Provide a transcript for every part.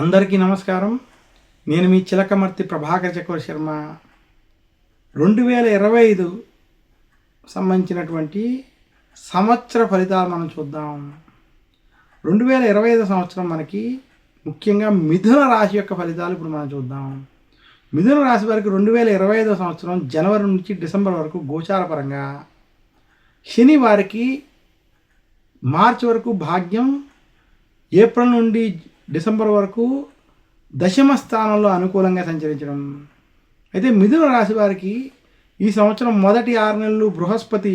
అందరికీ నమస్కారం. నేను మీ చిలకమర్తి ప్రభాకర్ చక్ర శర్మ. రెండు వేల ఇరవై ఐదు సంబంధించినటువంటి సంవత్సర ఫలితాలు మనం చూద్దాం. రెండు వేల ఇరవై ఐదు సంవత్సరం మనకి ముఖ్యంగా మిథున రాశి యొక్క ఫలితాలు ఇప్పుడు మనం చూద్దాం. మిథున రాశి వారికి రెండు వేల ఇరవై ఐదో సంవత్సరం జనవరి నుంచి డిసెంబర్ వరకు గోచారపరంగా. శని వారికి మార్చి వరకు భాగ్యం ఏప్రిల్ నుండి డిసెంబర్ వరకు దశమ స్థానంలో అనుకూలంగా సంచరించడం. అయితే మిథున రాశి వారికి ఈ సంవత్సరం మొదటి ఆరు నెలలు బృహస్పతి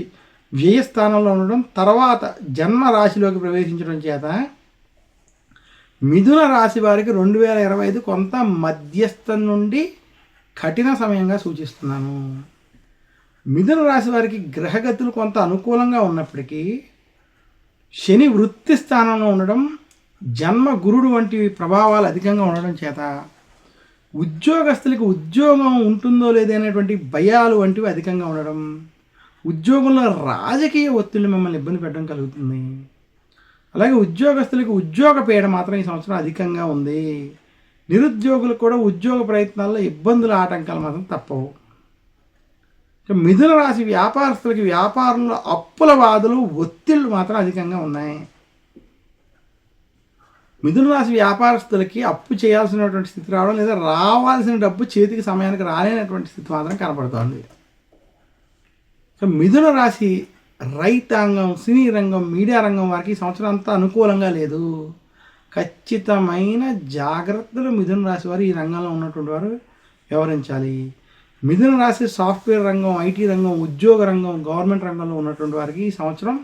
వ్యయ స్థానంలో ఉండడం తర్వాత జన్మ రాశిలోకి ప్రవేశించడం చేత మిథున రాశి వారికి రెండు వేల ఇరవై ఐదు కొంత మధ్యస్థం నుండి కఠిన సమయంగా సూచిస్తున్నాను. మిథున రాశి వారికి గ్రహగతులు కొంత అనుకూలంగా ఉన్నప్పటికీ శని వృత్తి స్థానంలో ఉండడం జన్మ గురుడు వంటి ప్రభావాలు అధికంగా ఉండడం చేత ఉద్యోగస్తులకు ఉద్యోగం ఉంటుందో లేదనేటువంటి భయాలు వంటివి అధికంగా ఉండడం ఉద్యోగంలో రాజకీయ ఒత్తిళ్ళు మిమ్మల్ని ఇబ్బంది పెట్టడం కలుగుతుంది. అలాగే ఉద్యోగస్తులకు ఉద్యోగ పీడ మాత్రం ఈ సంవత్సరం అధికంగా ఉంది. నిరుద్యోగులకు కూడా ఉద్యోగ ప్రయత్నాల్లో ఇబ్బందుల ఆటంకాలు మాత్రం తప్పవు. మిథున రాశి వ్యాపారస్తులకి వ్యాపారంలో అప్పుల బాధలు ఒత్తిళ్ళు మాత్రం అధికంగా ఉన్నాయి. మిథున రాశి వ్యాపారస్తులకి అప్పు చేయాల్సినటువంటి స్థితి రావడం లేదా రావాల్సిన డబ్బు చేతికి సమయానికి రాలేనటువంటి స్థితి మాత్రం కనపడుతోంది. సో మిథున రాశి రైతాంగం సినీ రంగం మీడియా రంగం వారికి ఈ సంవత్సరం అంతా అనుకూలంగా లేదు. ఖచ్చితమైన జాగ్రత్తలు మిథున రాశి వారు ఈ రంగంలో ఉన్నటువంటి వారు వ్యవహరించాలి. మిథున రాశి సాఫ్ట్వేర్ రంగం ఐటీ రంగం ఉద్యోగ రంగం గవర్నమెంట్ రంగంలో ఉన్నటువంటి వారికి ఈ సంవత్సరం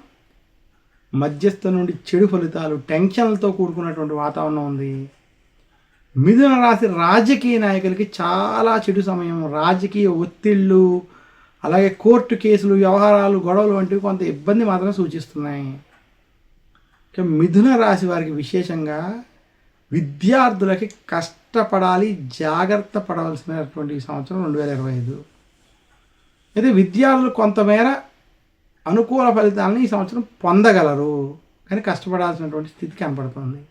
మధ్యస్థ నుండి చెడు ఫలితాలు టెన్షన్లతో కూడుకున్నటువంటి వాతావరణం ఉంది. మిథున రాశి రాజకీయ నాయకులకి చాలా చెడు సమయం. రాజకీయ ఒత్తిళ్ళు అలాగే కోర్టు కేసులు వ్యవహారాలు గొడవలు వంటివి కొంత ఇబ్బంది మాత్రం సూచిస్తున్నాయి. మిథున రాశి వారికి విశేషంగా విద్యార్థులకి కష్టపడాలి జాగ్రత్త పడవలసినటువంటి సంవత్సరం రెండు వేల ఇరవై ఐదు. అయితే విద్యార్థులు కొంతమేర అనుకూల ఫలితాలను ఈ సంవత్సరం పొందగలరు. కానీ కష్టపడాల్సినటువంటి స్థితి కనపడుతుంది.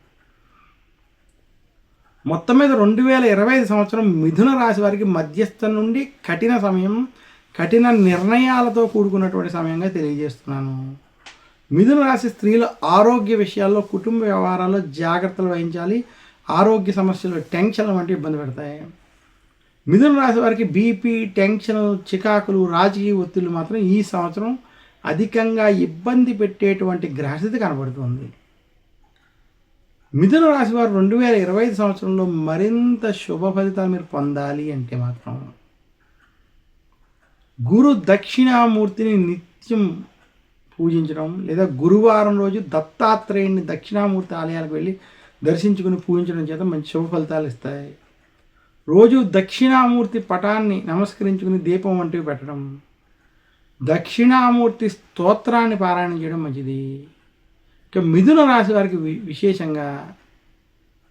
మొత్తం మీద రెండు వేల ఇరవై ఐదు సంవత్సరం మిథున రాశి వారికి మధ్యస్థ నుండి కఠిన సమయం కఠిన నిర్ణయాలతో కూడుకున్నటువంటి సమయంగా తెలియజేస్తున్నాను. మిథున రాశి స్త్రీలు ఆరోగ్య విషయాల్లో కుటుంబ వ్యవహారాల్లో జాగ్రత్తలు వహించాలి. ఆరోగ్య సమస్యలు టెన్షన్లు వంటి ఇబ్బంది పెడతాయి. మిథున రాశి వారికి బీపీ టెన్షన్ చికాకులు రాజకీయ ఒత్తిళ్ళు మాత్రం ఈ సంవత్సరం అధికంగా ఇబ్బంది పెట్టేటువంటి గ్రహస్థితి కనబడుతుంది. మిథున రాశి వారు రెండు వేల ఇరవై ఐదు సంవత్సరంలో మరింత శుభ ఫలితాలు మీరు పొందాలి అంటే మాత్రం గురు దక్షిణామూర్తిని నిత్యం పూజించడం లేదా గురువారం రోజు దత్తాత్రేయుని దక్షిణామూర్తి ఆలయాలకు వెళ్ళి దర్శించుకుని పూజించడం చేత మంచి శుభ ఫలితాలు ఇస్తాయి. రోజు దక్షిణామూర్తి పటాన్ని నమస్కరించుకుని దీపం వంటివి పెట్టడం. దక్షిణామూర్తి స్తోత్రాన్ని పారాయణం చేయడం మంచిది. ఇక మిథున రాశి వారికి వి- విశేషంగా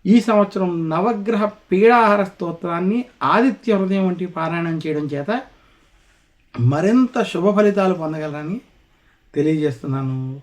ఈ సంవత్సరం నవగ్రహ పీడాహార స్తోత్రాన్ని ఆదిత్య హృదయం వంటి పారాయణం చేయడం చేత మరింత శుభ ఫలితాలు పొందగలరని తెలియజేస్తున్నాను.